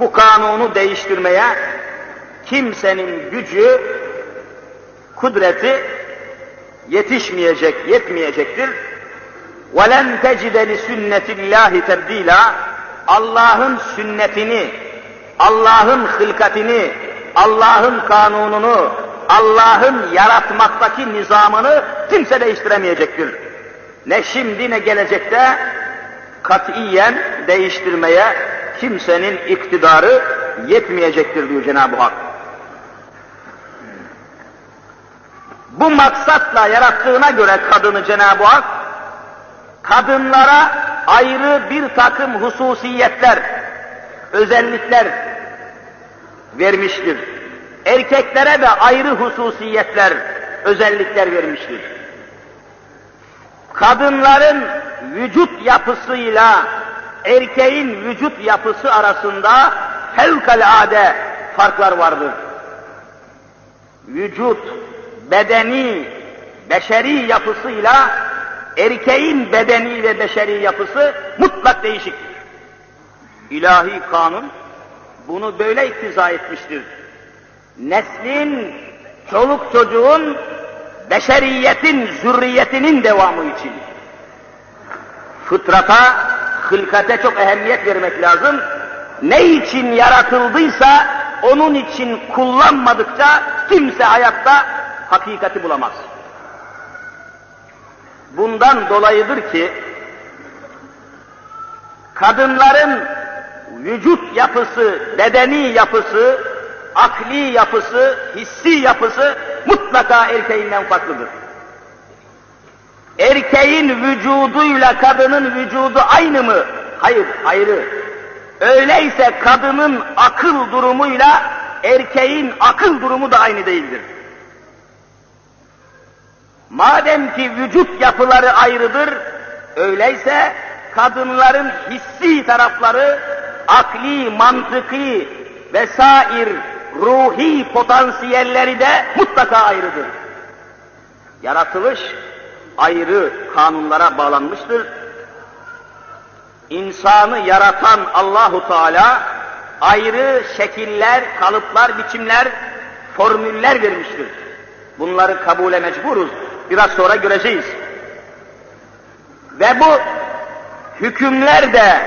bu kanunu değiştirmeye kimsenin gücü, kudreti yetişmeyecek, yetmeyecektir. وَلَنْ تَجِدَ لِسُنَّةِ اللّٰهِ تَبْد۪يلًا Allah'ın sünnetini, Allah'ın hılkatini, Allah'ın kanununu, Allah'ın yaratmaktaki nizamını kimse değiştiremeyecektir. Ne şimdi ne gelecekte katiyen değiştirmeye kimsenin iktidarı yetmeyecektir diyor Cenab-ı Hak. Bu maksatla yarattığına göre kadını Cenab-ı Hak, kadınlara ayrı bir takım hususiyetler, özellikler vermiştir. Erkeklere de ayrı hususiyetler, özellikler vermiştir. Kadınların vücut yapısıyla erkeğin vücut yapısı arasında fevkalade farklar vardır. Vücut, bedeni, beşeri yapısıyla erkeğin bedeni ve beşeri yapısı mutlak değişiktir. İlahi kanun bunu böyle iktiza etmiştir. Neslin, çoluk çocuğun, beşeriyetin, zürriyetinin devamı için. Fıtrata, hılkate çok ehemmiyet vermek lazım. Ne için yaratıldıysa onun için kullanmadıkça kimse hayatta hakikati bulamaz. Bundan dolayıdır ki kadınların vücut yapısı, bedeni yapısı, akli yapısı, hissi yapısı mutlaka erkeğinden farklıdır. Erkeğin vücuduyla kadının vücudu aynı mı? Hayır, ayrı. Öyleyse kadının akıl durumuyla erkeğin akıl durumu da aynı değildir. Madem ki vücut yapıları ayrıdır, öyleyse kadınların hissi tarafları, akli, mantıki vesair ruhi potansiyelleri de mutlaka ayrıdır. Yaratılış ayrı kanunlara bağlanmıştır. İnsanı yaratan Allahu Teala ayrı şekiller, kalıplar, biçimler, formüller vermiştir. Bunları kabule mecburuz. Biraz sonra göreceğiz. Ve bu hükümler de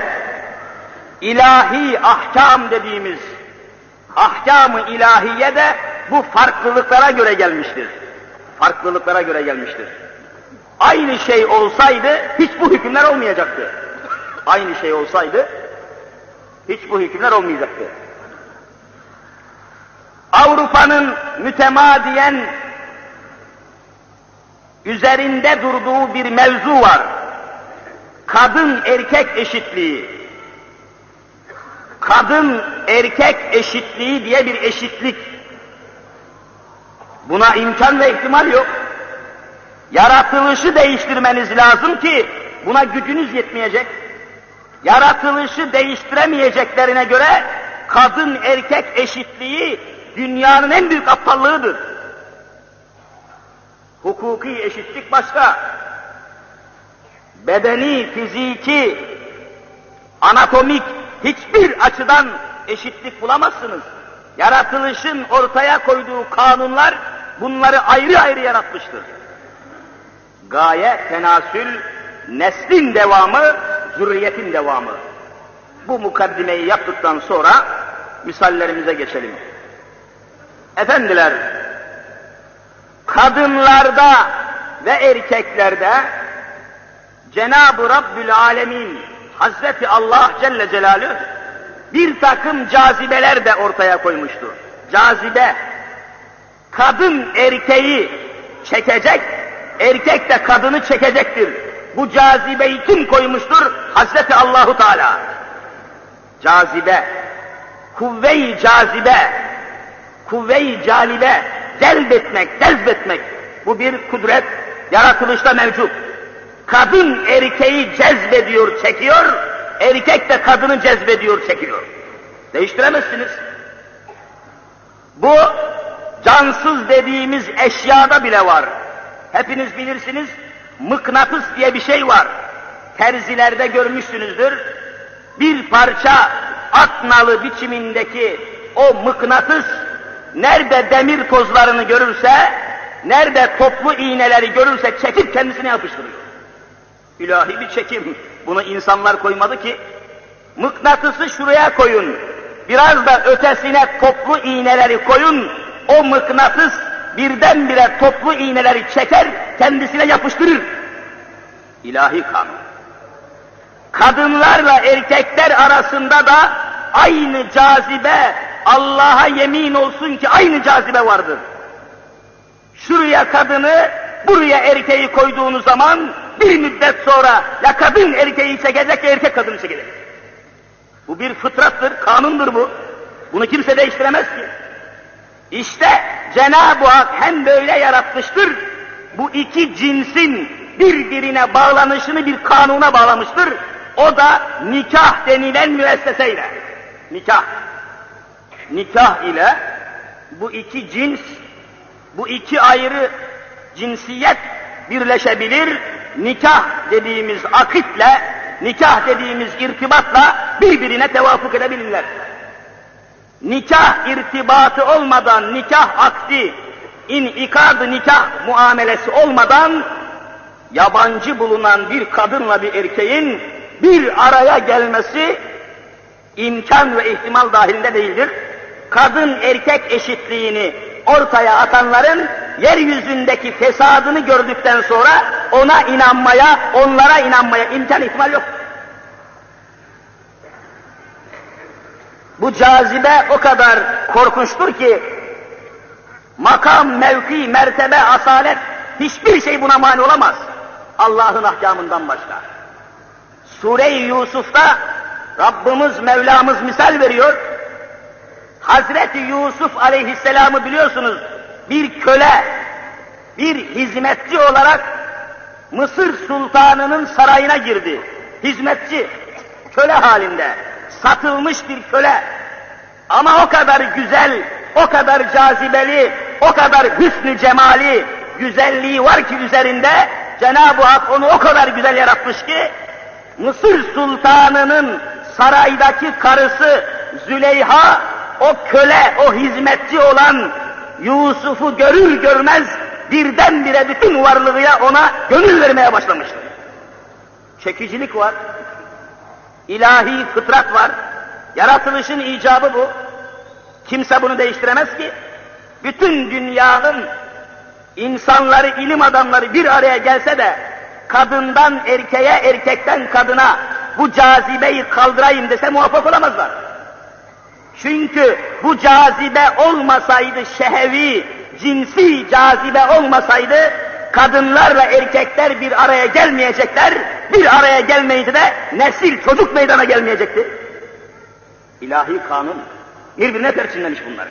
ilahi ahkam dediğimiz ahkamı ilahiye de bu farklılıklara göre gelmiştir. Farklılıklara göre gelmiştir. Aynı şey olsaydı hiç bu hükümler olmayacaktı. Aynı şey olsaydı hiç bu hükümler olmayacaktı. Avrupa'nın mütemadiyen üzerinde durduğu bir mevzu var. Kadın erkek eşitliği. Kadın erkek eşitliği diye bir eşitlik. Buna imkan ve ihtimal yok. Yaratılışı değiştirmeniz lazım ki buna gücünüz yetmeyecek. Yaratılışı değiştiremeyeceklerine göre kadın erkek eşitliği dünyanın en büyük aptallığıdır. Hukuki eşitlik başka. Bedeni, fiziki, anatomik hiçbir açıdan eşitlik bulamazsınız. Yaratılışın ortaya koyduğu kanunlar bunları ayrı ayrı yaratmıştır. Gaye, tenasül, neslin devamı, zürriyetin devamı. Bu mukaddimeyi yaptıktan sonra misallerimize geçelim. Efendiler, kadınlarda ve erkeklerde Cenab-ı Rabbül Alemin Hazreti Allah Celle Celaluhu bir takım cazibeler de ortaya koymuştur. Cazibe, kadın erkeği çekecek, erkek de kadını çekecektir. Bu cazibeyi kim koymuştur? Hazreti Allahu Teala. Cazibe, kuvve-i cazibe, kuvve-i calibe, celbetmek, cezbetmek. Bu bir kudret, yaratılışta mevcut. Kadın erkeği cezbediyor, çekiyor, erkek de kadını cezbediyor, çekiyor. Değiştiremezsiniz. Bu cansız dediğimiz eşyada bile var. Hepiniz bilirsiniz, mıknatıs diye bir şey var. Terzilerde görmüşsünüzdür. Bir parça at nalı biçimindeki o mıknatıs nerede demir tozlarını görürse, nerede toplu iğneleri görürse çekip kendisine yapıştırıyor. İlahi bir çekim. Bunu insanlar koymadı ki. Mıknatısı şuraya koyun. Biraz da ötesine toplu iğneleri koyun. O mıknatıs birdenbire toplu iğneleri çeker, kendisine yapıştırır. İlahi kanun. Kadınlarla erkekler arasında da aynı cazibe, Allah'a yemin olsun ki aynı cazibe vardır. Şuraya kadını, buraya erkeği koyduğunuz zaman bir müddet sonra ya kadın erkeği çekecek ya erkek kadını çekecek. Bu bir fıtrattır, kanundur bu. Bunu kimse değiştiremez ki. İşte Cenab-ı Hak hem böyle yaratmıştır, bu iki cinsin birbirine bağlanışını bir kanuna bağlamıştır. O da nikah denilen müesseseyle. Nikah. Nikah ile bu iki cins, bu iki ayrı cinsiyet birleşebilir. Nikah dediğimiz akitle, nikah dediğimiz irtibatla birbirine tevafuk edebilirler. Nikah irtibatı olmadan, nikah akdi, inikadı nikah muamelesi olmadan yabancı bulunan bir kadınla bir erkeğin bir araya gelmesi imkan ve ihtimal dahilinde değildir. Kadın erkek eşitliğini ortaya atanların yeryüzündeki fesadını gördükten sonra ona inanmaya, onlara inanmaya imkan ihtimal yok. Bu cazibe o kadar korkunçtur ki makam, mevki, mertebe, asalet hiçbir şey buna mani olamaz. Allah'ın ahkamından başka. Sure-i Yusuf'ta Rabbimiz Mevlamız misal veriyor. Hazreti Yusuf aleyhisselamı biliyorsunuz bir köle, bir hizmetçi olarak Mısır sultanının sarayına girdi. Hizmetçi, köle halinde, satılmış bir köle. Ama o kadar güzel, o kadar cazibeli, o kadar hüsnü cemali, güzelliği var ki üzerinde Cenab-ı Hak onu o kadar güzel yaratmış ki Mısır sultanının saraydaki karısı Züleyha o köle, o hizmetçi olan Yusuf'u görür görmez birdenbire bütün varlığıya ona gönül vermeye başlamıştır. Çekicilik var, ilahi fıtrat var, yaratılışın icabı bu. Kimse bunu değiştiremez ki. Bütün dünyanın insanları, ilim adamları bir araya gelse de kadından erkeğe, erkekten kadına bu cazibeyi kaldırayım dese muvaffak olamazlar. Çünkü bu cazibe olmasaydı şehevi, cinsi cazibe olmasaydı kadınlarla erkekler bir araya gelmeyecekler, bir araya gelmeyince de nesil çocuk meydana gelmeyecekti. İlahi kanun birbirine perçinlemiş bunlar.